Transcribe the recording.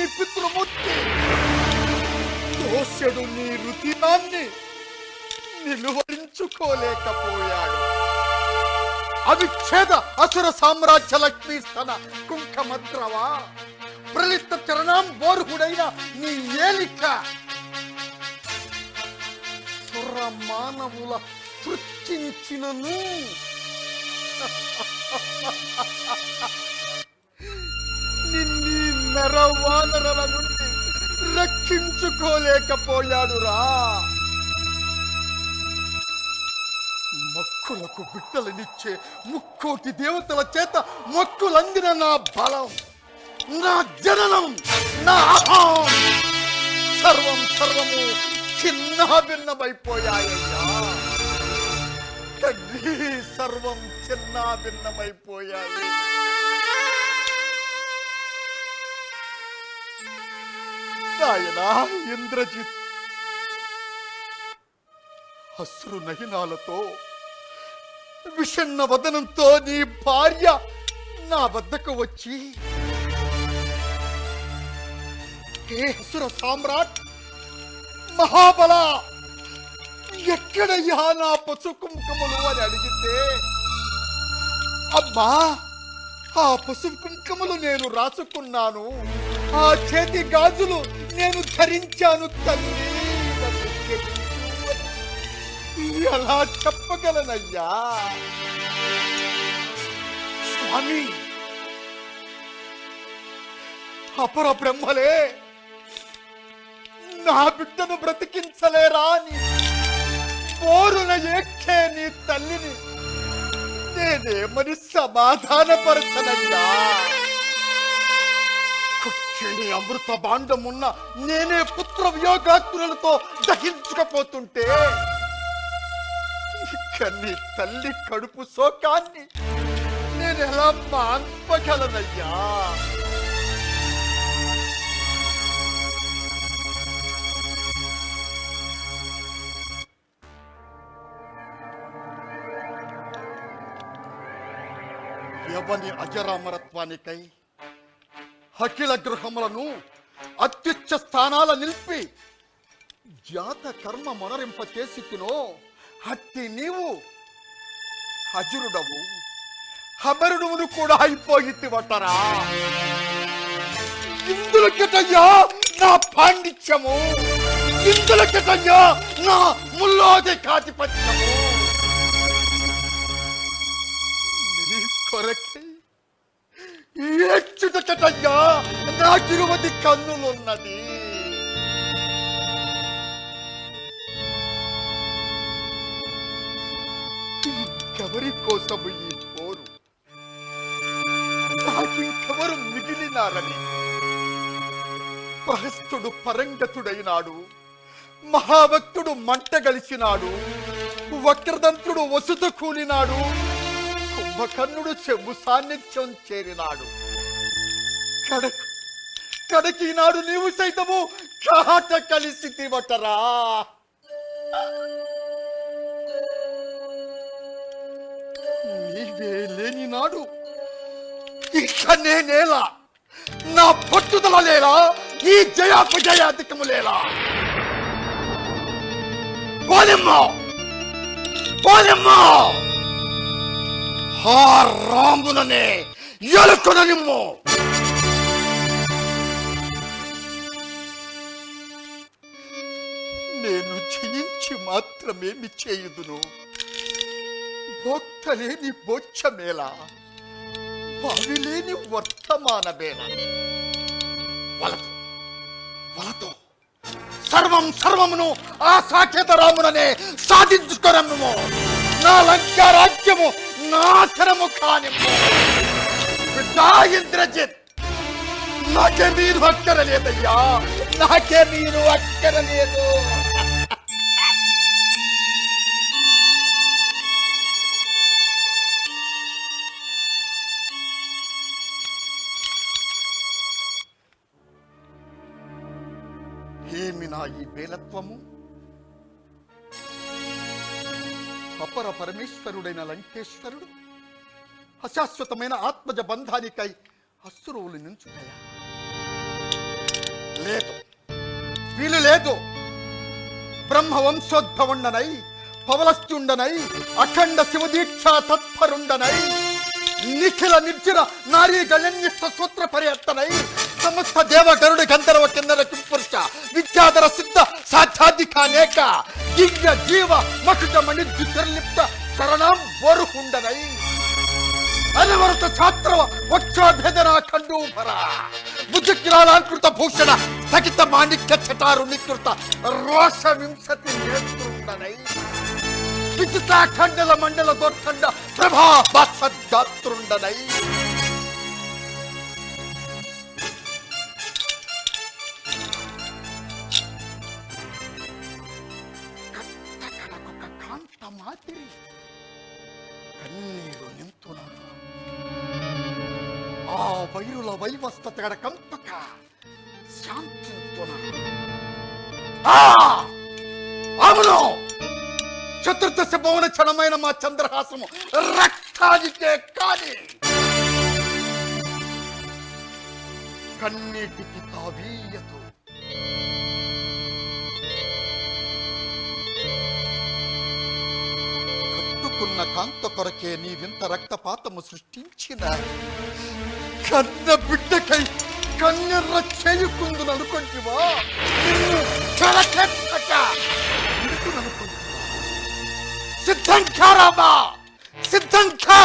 నీ పితృమూర్తి దోషుడు నీ రుతినాన్ని నిలువరించుకోలేకపోయాడు. అవిచ్ఛేద అసుర సామ్రాజ్య లక్ష్మీ స్తన కుంకమద్రవా ప్రలిప్త చరణం బోర్హుడైన నీ ఏలిక. సుర మానవుల సృష్టించినను. వానరల నుండి రక్షించుకోలేకపోయాడురా. మొక్కులకు బిడ్డలనిచ్చే ముక్కోటి దేవతల చేత మొక్కులందిన నా బలం నా జననం నా అహం సర్వం సర్వము చిన్న భిన్నమైపోయాయ్యా తండ్రి సర్వం చిన్న భిన్నమైపోయాయి నాయనా ఇంద్రజిత్. అశ్రు నయనాలతో విషన్న వదనంతో నీ భార్య నా వద్దకు వచ్చి హే అసుర సామ్రాట్ మహాబల ఎక్కడయ్యా నా పశు కుంకుమలు అని అడిగితే అమ్మా ఆ పసుపు కుంకుమలు నేను రాసుకున్నాను. ఆ చేతి గాజులు నేను ధరించాను తల్లి. ఎలా చెప్పగలనయ్యా? స్వామి! అపర బ్రహ్మలే! నా బిడ్డను బ్రతికించలేరా అని పోరున ఏక్షే నీ తల్లిని. నేనేమని సమాధానపరచనయ్యా. కుక్షిణి అమృత బాండమున్న నేనే పుత్ర వియోగాత్రులతో దహించుకపోతుంటే నీ తల్లి కడుపు శోకాన్ని నేను ఎలా మాన్పగలనయ్యా? ఎవని అజరామరత్వానికై అఖిల గృహములను అత్యుచ్చ స్థానాల నిలిపి జాత కర్మ మొనరింప చేసి తినో హత్తి నీవు హజురుడవు. హబరుడువును కూడా ఇందుల ఇందులకిటయ్యా నా పాండిత్యము? ఇందులకిటయ్యా నా ముల్లోది కాతిపత్యము కొరకై ఏడ్చుటకటయ్యా నా తిరుమతి కన్నులున్నది ఎవరి కోసము ఈ పోరు నాకింకెవరు మిగిలినారని పరస్థుడు పరంగతుడైనాడు మహాభక్తుడు మంట గలిచినాడు వక్రదంతుడు వసుత కూలినాడు కుంభకర్ణుడు చెబు సాన్నిధ్యం చేరినాడు. కడకు కడకి నాడు నీవు సైతము కాట కలిసి తివటరా. నీవే లేని నాడు ఇక నేనేలా నా పట్టుదల లేలా ఈ జయాపజయాధికము లేలా. పోనిమ్మో! పోనిమ్మో ఆ రాముననే ఎలుకొననిమ్మో నేను జయించి మాత్రమేమి చేయుదును? భోక్తలేని బొచ్చమేళ బావిలేని వర్తమానమేళ వలతో వలతో సర్వం సర్వమును ఆ సాకేత రాముననే సాధించుకోరమ్ము నా లంక రాజ్యము నాశనము కాని ఇంద్రజిత్ నాకే మీరు అక్కర లేదయ్యా నాకే మీరు అక్కర లేదు ఏమి నా ఈ బేలత్వము? అపర పరమేశ్వరుడైన లంకేశ్వరుడు అశాశ్వతమైన ఆత్మజ బంధానికై అశ్రువులు నించుతాయా లేదు. వీలు లేదు. బ్రహ్మ పవలస్తుండనై అఖండ శివదీక్షా తత్పరుండనై నిఖిల నిర్జర నారీ గణన్యస్థ సూత్ర పర్యత్తనై సమస్త దేవగరుడి గంధర్వ కిన్నర కింపురుష విద్యాధర సిద్ధ సాధ్యాధికానేక దివ్య జీవ మకుట మణిద్యు నిర్లిప్త శరణం వరుహుండనై అనవరత ఛాత్రవ వక్షోభేదన ఖండూభర. భుజగ్రాలాంకృత భూషణ స్థగిత మాణిక్య చటారు నికృత రోష వింశతి నేత్రుండనై. విచితాఖండల మండల దోర్ఖండ ప్రభా బాత్సద్గాత్రుండనై కట్టకడకొక కాంత మాదిరి కన్నీరు నింతునను ఆ వైరుల వైవస్థతగడ కంపక శాంతింతున అవును! చతుర్దశ భవన క్షణమైన మా చంద్రహాసము రక్తాదికే కాని. కన్నీటికి తావీయదు తన కాంత కొరకే నీ వింత రక్తపాతము సృష్టించిన కన్న బిడ్డకై కన్నెర్ర చేయుకుందును అనుకుంటివా నిన్ను చెరకెత్తక సిద్ధం కారామా? సిద్ధం కా!